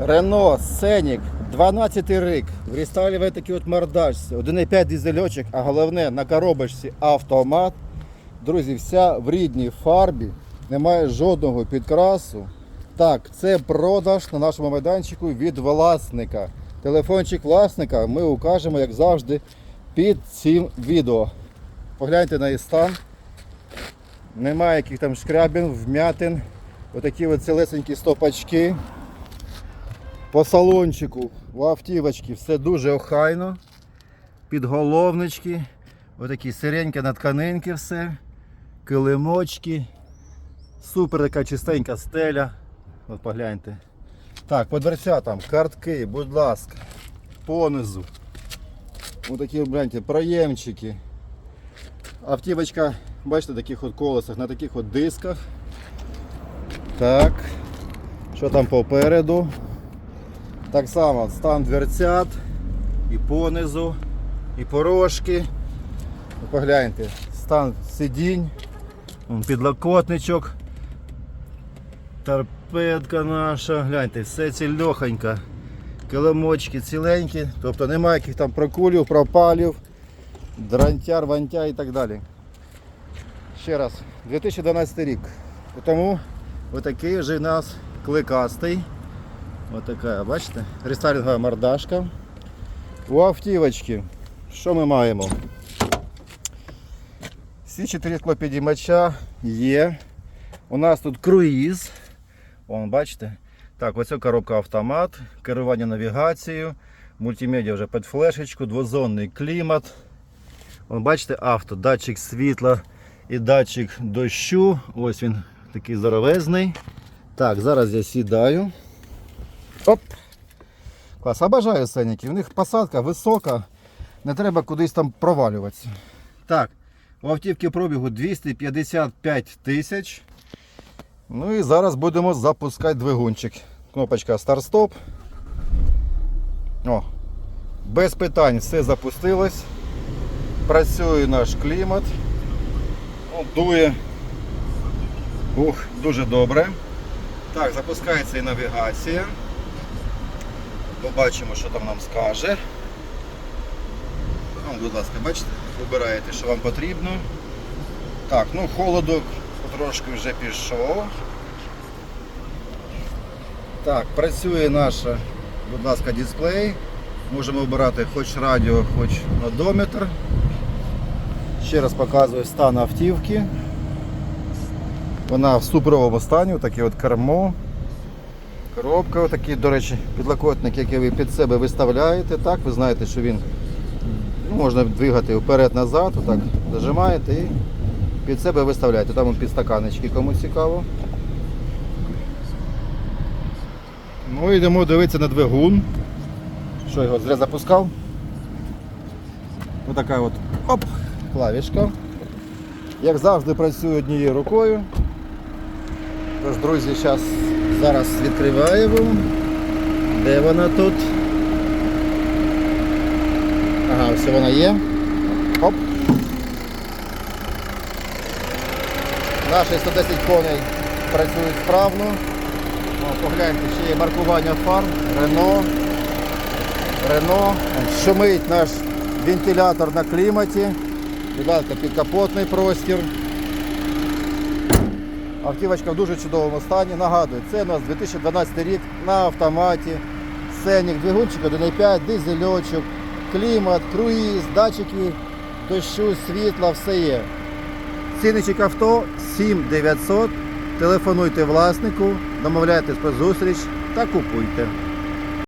Рено Сенік, 12 рік. В рестайліві такий от мордачці. 1,5 дизельочок, а головне на коробочці автомат. Друзі, вся в рідній фарбі. Немає жодного підкрасу. Так, це продаж на нашому майданчику від власника. Телефончик власника ми укажемо, як завжди, під цим відео. Погляньте на її стан. Немає яких там шкрябін, вмятин. Отакі от цілесенькі стопачки. По салончику у автівочки все дуже охайно. Підголовнички. Отакі сиреньке на тканинки все. Килимочки. Супер така чистенька стеля. От погляньте. Так, по дверцятам, картки, будь ласка. Понизу. Отакі, гляньте, проємчики. Автівочка, бачите, таких от колесах, на таких от дисках. Так. Що там попереду? Так само стан дверцят і понизу, і порожки. Погляньте, стан сидінь, підлокотничок, торпедка наша, гляньте, все цільохонько. Килимочки ціленькі, тобто немає яких там прокулів, пропалів, дрантяр, вантя і так далі. Ще раз, 2012 рік. Тому отакий вже у нас кликастий. Ось така, бачите? Рестайлінгова мордашка. У автівочки. Що ми маємо? Всі чотири склопідіймача є. У нас тут круїз. Вон, бачите? Так, оце коробка автомат, керування навігацією, мультимедіа вже під флешечку, двозонний клімат. Вон, бачите, авто, датчик світла і датчик дощу. Ось він такий здоровезний. Так, зараз я сідаю. Оп. Клас, обожаю сеніки. У них посадка висока, не треба кудись там провалюватися. Так, у автівки пробігу 255 тисяч. Ну і зараз будемо запускати двигунчик. Кнопочка старт-стоп. О, без питань все запустилось. Працює наш клімат. О, дує. Ух, дуже добре. Так, запускається і навігація. Побачимо, що там нам скаже. Ну, будь ласка, бачите, вибираєте, що вам потрібно. Так, ну холодок потрошки вже пішов. Так, працює наша, будь ласка, дисплей. Можемо обирати хоч радіо, хоч одометр. Ще раз показую стан автівки. Вона в суперовому стані, таке от кермо. Коробка, отакий, до речі, підлокотник, який ви під себе виставляєте. Так, ви знаєте, що він ну, можна двигати вперед-назад, отак зажимаєте і під себе виставляєте. Там вон підстаканечки, кому цікаво. Ну йдемо дивитися на двигун. Що його зря запускав? Ось така от оп, клавішка. Як завжди працюю однією рукою. Тож, друзі, зараз, зараз відкриваємо. Де вона тут? Ага, ось вона є. Оп. Наші 110 коней працюють справно. О, погляньте, ще є маркування фар, Рено. Рено. Шумить наш вентилятор на кліматі. Будь ласка, підкапотний простір. Автівочка в дуже чудовому стані. Нагадую, це у нас 2012 рік на автоматі. Сенік, двигунчик 1.5, дизельочок, клімат, круїз, датчики дощу, світла, все є. Ціничок авто 7900. Телефонуйте власнику, домовляйтесь про зустріч та купуйте.